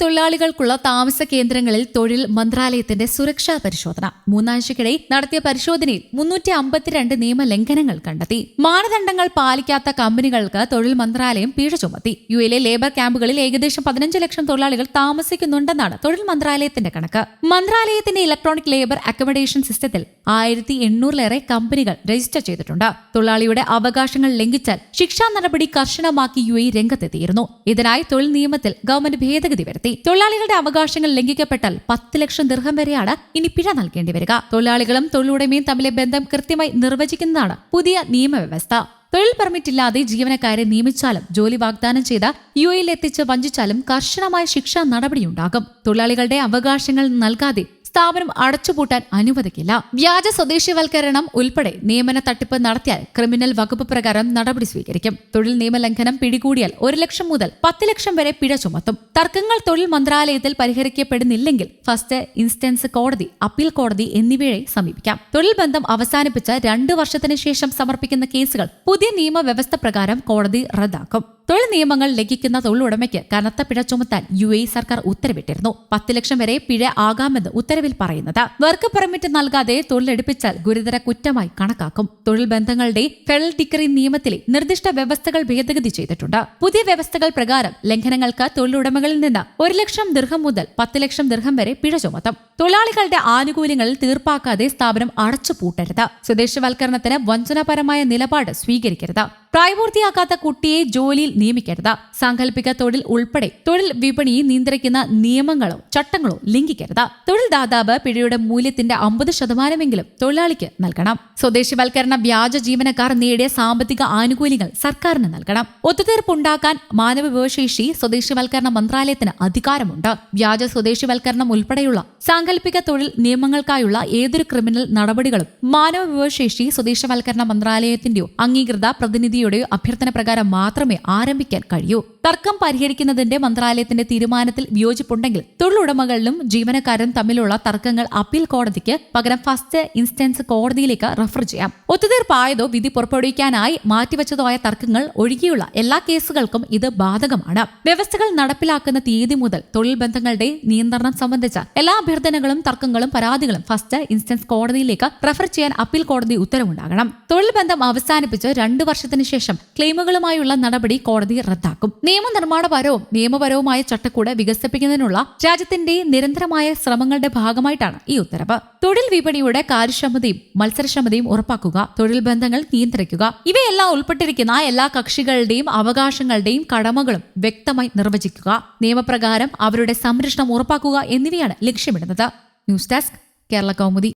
തൊഴിലാളികൾക്കുള്ള താമസ കേന്ദ്രങ്ങളിൽ തൊഴിൽ മന്ത്രാലയത്തിന്റെ സുരക്ഷാ പരിശോധന. മൂന്നാഴ്ചക്കിടെ നടത്തിയ പരിശോധനയിൽ മുന്നൂറ്റി അമ്പത്തിരണ്ട് നിയമലംഘനങ്ങൾ കണ്ടെത്തി. മാനദണ്ഡങ്ങൾ പാലിക്കാത്ത കമ്പനികൾക്ക് തൊഴിൽ മന്ത്രാലയം പിഴ ചുമത്തി. യു എയിലെ ലേബർ ക്യാമ്പുകളിൽ ഏകദേശം പതിനഞ്ച് ലക്ഷം തൊഴിലാളികൾ താമസിക്കുന്നുണ്ടെന്നാണ് തൊഴിൽ മന്ത്രാലയത്തിന്റെ കണക്ക്. മന്ത്രാലയത്തിന്റെ ഇലക്ട്രോണിക് ലേബർ അക്കോമഡേഷൻ സിസ്റ്റത്തിൽ ആയിരത്തി എണ്ണൂറിലേറെ കമ്പനികൾ രജിസ്റ്റർ ചെയ്തിട്ടുണ്ട്. തൊഴിലാളിയുടെ അവകാശങ്ങൾ ലംഘിച്ചാൽ ശിക്ഷാ നടപടി കർശനമാക്കി യു എ രംഗത്തെത്തിയിരുന്നു. ഇതിനായി തൊഴിൽ നിയമത്തിൽ ഗവൺമെന്റ് ഭേദഗതി വരുത്തി. തൊഴിലാളികളുടെ അവകാശങ്ങൾ ലംഘിക്കപ്പെട്ടാൽ പത്ത് ലക്ഷം ദീർഘം വരെയാണ് ഇനി പിഴ നൽകേണ്ടി വരിക. തൊഴിലാളികളും തൊഴിലുടമയും തമ്മിലെ ബന്ധം കൃത്യമായി നിർവചിക്കുന്നതാണ് പുതിയ നിയമവ്യവസ്ഥ. തൊഴിൽ പെർമിറ്റ് ഇല്ലാതെ ജീവനക്കാരെ നിയമിച്ചാലും ജോലി വാഗ്ദാനം ചെയ്ത യു എയിൽ എത്തിച്ച് വഞ്ചിച്ചാലും കർശനമായ ശിക്ഷാ നടപടിയുണ്ടാകും. തൊഴിലാളികളുടെ അവകാശങ്ങൾ നൽകാതെ സ്ഥാപനം അടച്ചുപൂട്ടാൻ അനുവദിക്കില്ല. വ്യാജ സ്വദേശിവൽക്കരണം ഉൾപ്പെടെ നിയമന തട്ടിപ്പ് നടത്തിയാൽ ക്രിമിനൽ വകുപ്പ് പ്രകാരം നടപടി സ്വീകരിക്കും. തൊഴിൽ നിയമലംഘനം പിടികൂടിയാൽ ഒരു ലക്ഷം മുതൽ പത്ത് ലക്ഷം വരെ പിഴ ചുമത്തും. തർക്കങ്ങൾ തൊഴിൽ മന്ത്രാലയത്തിൽ പരിഹരിക്കപ്പെടുന്നില്ലെങ്കിൽ ഫസ്റ്റ് ഇൻസ്റ്റൻസ് കോടതി അപ്പീൽ കോടതി എന്നിവയെ സമീപിക്കാം. തൊഴിൽ ബന്ധം അവസാനിപ്പിച്ച രണ്ടു വർഷത്തിന് ശേഷം സമർപ്പിക്കുന്ന കേസുകൾ പുതിയ നിയമവ്യവസ്ഥ പ്രകാരം കോടതി റദ്ദാക്കും. തൊഴിൽ നിയമങ്ങൾ ലംഘിക്കുന്ന തൊഴിലുടമയ്ക്ക് കനത്ത പിഴ ചുമത്താൻ യു എ സർക്കാർ ഉത്തരവിട്ടിരുന്നു. പത്ത് ലക്ഷം വരെ പിഴ ആകാമെന്ന് ഉത്തരവിൽ പറയുന്നത്. വർക്ക് പെർമിറ്റ് നൽകാതെ തൊഴിലെടുപ്പിച്ചാൽ ഗുരുതര കുറ്റമായി കണക്കാക്കും. തൊഴിൽ ബന്ധങ്ങളുടെ ഫെഡറൽ ഡിഗ്രി നിയമത്തിലെ നിർദ്ദിഷ്ട വ്യവസ്ഥകൾ ഭേദഗതി ചെയ്തിട്ടുണ്ട്. പുതിയ വ്യവസ്ഥകൾ പ്രകാരം ലംഘനങ്ങൾക്ക് തൊഴിലുടമകളിൽ നിന്ന് ഒരു ലക്ഷം ദീർഘം മുതൽ പത്ത് ലക്ഷം ദീർഘം വരെ പിഴ ചുമത്തും. തൊഴിലാളികളുടെ ആനുകൂല്യങ്ങൾ തീർപ്പാക്കാതെ സ്ഥാപനം അടച്ചുപൂട്ടരുത്. സ്വദേശവൽക്കരണത്തിന് വഞ്ചനാപരമായ നിലപാട് സ്വീകരിക്കരുത്. പ്രായപൂർത്തിയാക്കാത്ത കുട്ടിയെ ജോലിയിൽ നിയമിക്കരുത്. സാങ്കല്പിക തൊഴിൽ ഉൾപ്പെടെ തൊഴിൽ വിപണി നിയന്ത്രിക്കുന്ന നിയമങ്ങളോ ചട്ടങ്ങളോ ലംഘിക്കരുത്. തൊഴിൽ ദാതാവ് പിഴയുടെ മൂല്യത്തിന്റെ അമ്പത് ശതമാനമെങ്കിലും തൊഴിലാളിക്ക് നൽകണം. സ്വദേശിവൽക്കരണ വ്യാജ ജീവനക്കാർ നേടിയ സാമ്പത്തിക ആനുകൂല്യങ്ങൾ സർക്കാരിന് നൽകണം. ഒത്തുതീർപ്പുണ്ടാക്കാൻ മാനവ വിഭവശേഷി സ്വദേശിവൽക്കരണ മന്ത്രാലയത്തിന് അധികാരമുണ്ട്. വ്യാജ സ്വദേശിവൽക്കരണം ഉൾപ്പെടെയുള്ള സാങ്കല്പിക തൊഴിൽ നിയമങ്ങൾക്കായുള്ള ഏതൊരു ക്രിമിനൽ നടപടികളും മാനവ വിഭവശേഷി സ്വദേശവൽക്കരണ മന്ത്രാലയത്തിന്റെയോ അംഗീകൃത പ്രതിനിധിയുടെയോ അഭ്യർത്ഥന പ്രകാരം മാത്രമേ ആരംഭിക്കാൻ കഴിയൂ. തർക്കം പരിഹരിക്കുന്നതിന്റെ മന്ത്രാലയത്തിന്റെ തീരുമാനത്തിൽ വിയോജിപ്പുണ്ടെങ്കിൽ തൊഴിലുടമകളിലും ജീവനക്കാരും തമ്മിലുള്ള തർക്കങ്ങൾ അപ്പീൽ കോടതിക്ക് പകരം ഫസ്റ്റ് ഇൻസ്റ്റൻസ് കോടതിയിലേക്ക് റഫർ ചെയ്യാം. ഒത്തുതീർപ്പായതോ വിധി പുറപ്പെടുവിക്കാനായി മാറ്റിവെച്ചതോ ആയ തർക്കങ്ങൾ ഒഴികെയുള്ള എല്ലാ കേസുകൾക്കും ഇത് ബാധകമാണ്. വ്യവസ്ഥകൾ നടപ്പിലാക്കുന്ന തീയതി മുതൽ തൊഴിൽ ബന്ധങ്ങളുടെ നിയന്ത്രണം സംബന്ധിച്ച എല്ലാ അഭ്യർത്ഥനകളും തർക്കങ്ങളും പരാതികളും ഫസ്റ്റ് ഇൻസ്റ്റൻസ് കോടതിയിലേക്ക് റഫർ ചെയ്യാൻ അപ്പീൽ കോടതി ഉത്തരവുണ്ടാകണം. തൊഴിൽ ബന്ധം അവസാനിപ്പിച്ച് രണ്ടു വർഷത്തിന് ശേഷം ക്ലെയിമുകളുമായുള്ള നടപടി കോടതി റദ്ദാക്കും. നിയമനിർമ്മാണപരവും നിയമപരവുമായ ചട്ടക്കൂട് വികസിപ്പിക്കുന്നതിനുള്ള രാജ്യത്തിന്റെ നിരന്തരമായ ശ്രമങ്ങളുടെ ഭാഗമായിട്ടാണ് ഈ ഉത്തരവ്. തൊഴിൽ വിപണിയുടെ കാര്യക്ഷമതയും മത്സരക്ഷമതയും ഉറപ്പാക്കുക തൊഴിൽ ബന്ധങ്ങൾ നിയന്ത്രിക്കുക ഇവയെല്ലാം ഉൾപ്പെട്ടിരിക്കുന്ന എല്ലാ കക്ഷികളുടെയും അവകാശങ്ങളുടെയും കടമകളും വ്യക്തമായി നിർവചിക്കുക നിയമപ്രകാരം അവരുടെ സംരക്ഷണം ഉറപ്പാക്കുക എന്നിവയാണ് ലക്ഷ്യമിടുന്നത്. News desk Kerala Kaumudi.